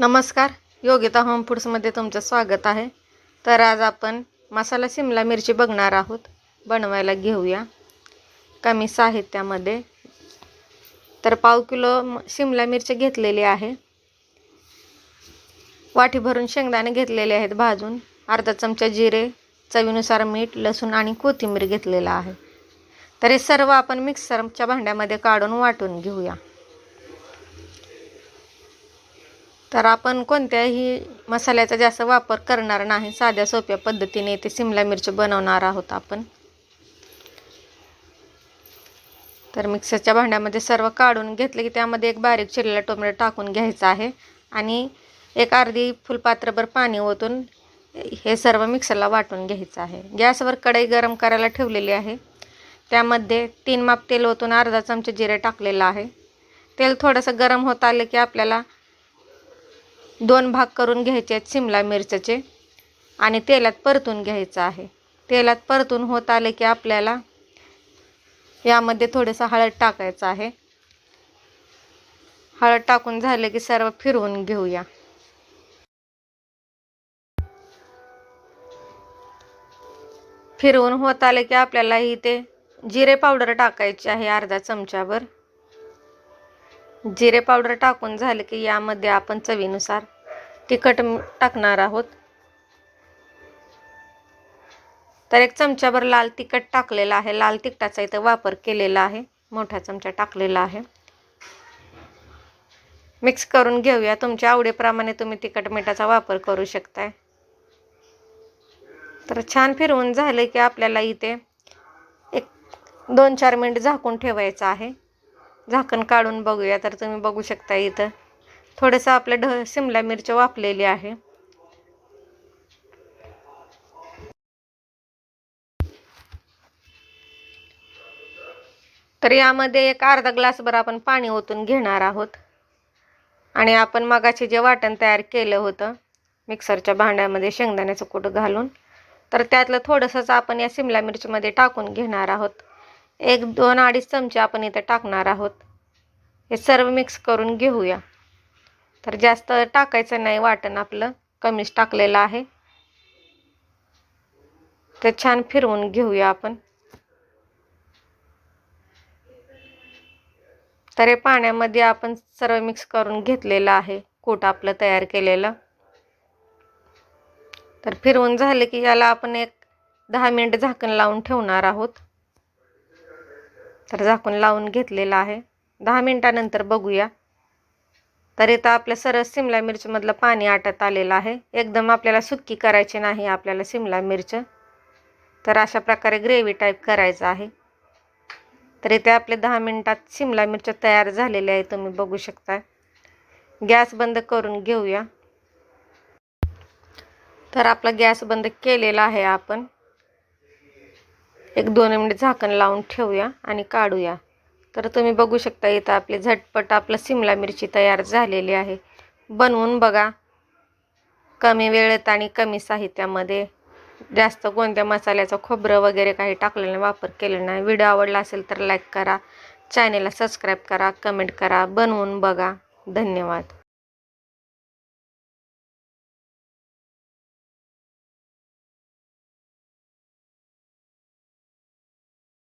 नमस्कार योगिता होम फूड्समध्ये तुमचं स्वागत आहे. तर आज आपण मसाला शिमला मिरची बघणार आहोत. बनवायला घेऊया. कमी साहित्यामध्ये. तर पाव किलो शिमला मिरची घेतलेली आहे. वाटी भरून शेंगदाणे घेतलेले आहेत भाजून. अर्धा चमचा जिरे चवीनुसार मीठ लसूण आणि कोथिंबीर घेतलेला आहे. तर हे सर्व आपण मिक्सरच्या भांड्यामध्ये काढून वाटून घेऊया. तर आपण कोणत्याही मसाल्याचा जास्त वापर करणार नाही. साध्या सोप्या पद्धतीने ते सिमला मिरची बनवणार आहोत आपण. तर मिक्सरच्या भांड्यामध्ये सर्व काढून घेतलं की त्यामध्ये एक बारीक चिरलेला टोमॅटो टाकून घ्यायचा आहे. आणि एक अर्धी फुलपात्रभर पाणी ओतून हे सर्व मिक्सरला वाटून घ्यायचं आहे. गॅसवर कढई गरम करायला ठेवलेली आहे. त्यामध्ये तीन माप तेल ओतून अर्धा चमचा जिरे टाकलेलं आहे. तेल थोडंसं गरम होत आलं की आपल्याला दोन भाग करून घ्यायचे आहेत शिमला मिरच्याचे आणि तेलात परतून घ्यायचं आहे. तेलात परतून होत आले की आपल्याला यामध्ये थोडंसं हळद टाकायचं आहे. हळद टाकून झालं की सर्व फिरवून घेऊया. फिरवून होत आले की आपल्याला इथे जिरे पावडर टाकायची आहे अर्धा चमच्यावर जिरे पावडर टाकून झालं की यामध्ये आपण चवीनुसार तिखट टाकणार आहोत. तर एक चमच्याभर लाल तिखट टाकलेलं आहे. लाल तिखटाचा इथं वापर केलेला आहे. मोठा चमचा टाकलेला आहे. मिक्स करून घेऊया. तुमच्या आवडीप्रमाणे तुम्ही तिखट मिठाचा वापर करू शकताय. तर छान फिरवून झालं की आपल्याला इथे एक दोन चार मिनिट झाकून ठेवायचं आहे. झाकण काढून बघूया तर तुम्ही बघू शकता इथं. थोडंसं आपलं ढ शिमला मिरची वापलेली आहे. तर यामध्ये एक अर्धा ग्लासभर आपण पाणी ओतून घेणार आहोत. आणि आपण मगाचे जे वाटण तयार केलं होतं मिक्सरच्या भांड्यामध्ये शेंगदाण्याचं कूट घालून तर त्यातलं थोडंसंच आपण या शिमला मिरचीमध्ये टाकून घेणार आहोत. एक दोन अडीच चमचे आपण इथे टाकणार आहोत. हे सर्व मिक्स करून घेऊया. तर जास्त टाकायचं नाही वाटण आपलं. कमीच टाकलेलं आहे. ते छान फिरवून घेऊया आपण. तर हे पाण्यामध्ये आपण सर्व मिक्स करून घेतलेलं आहे. कूट आपलं तयार केलेलं. तर फिरवून झाले की याला आपण एक दहा मिनिट झाकण लावून ठेवणार आहोत. तर झाकून लावून घेतलेलं आहे. दहा मिनटानंतर बघूया. तर इथं आपल्या सरळ सिमला मिरचीमधलं पाणी आटत आलेलं आहे. एकदम आपल्याला सुक्की करायची नाही आपल्याला सिमला मिरच. तर अशा प्रकारे ग्रेव्ही टाईप करायचं आहे. तर इथे आपले दहा मिनटात शिमला मिरच्या तयार झालेल्या आहे तुम्ही बघू शकता. गॅस बंद करून घेऊया. तर आपला गॅस बंद केलेला आहे आपण. एक दोन मिनिट झाकण लावून ठेवूया आणि काढूया. तर तुम्ही बघू शकता इथं आपली झटपट आपलं सिमला मिरची तयार झालेली आहे. बनवून बघा. कमी वेळेत आणि कमी साहित्यामध्ये. जास्त कोणत्या मसाल्याचं खोबरं वगैरे काही टाकलेलं नाही वापर केलेला नाही. व्हिडिओ आवडला असेल तर लाईक करा. चॅनेलला सबस्क्राईब करा कमेंट करा. बनवून बघा. धन्यवाद.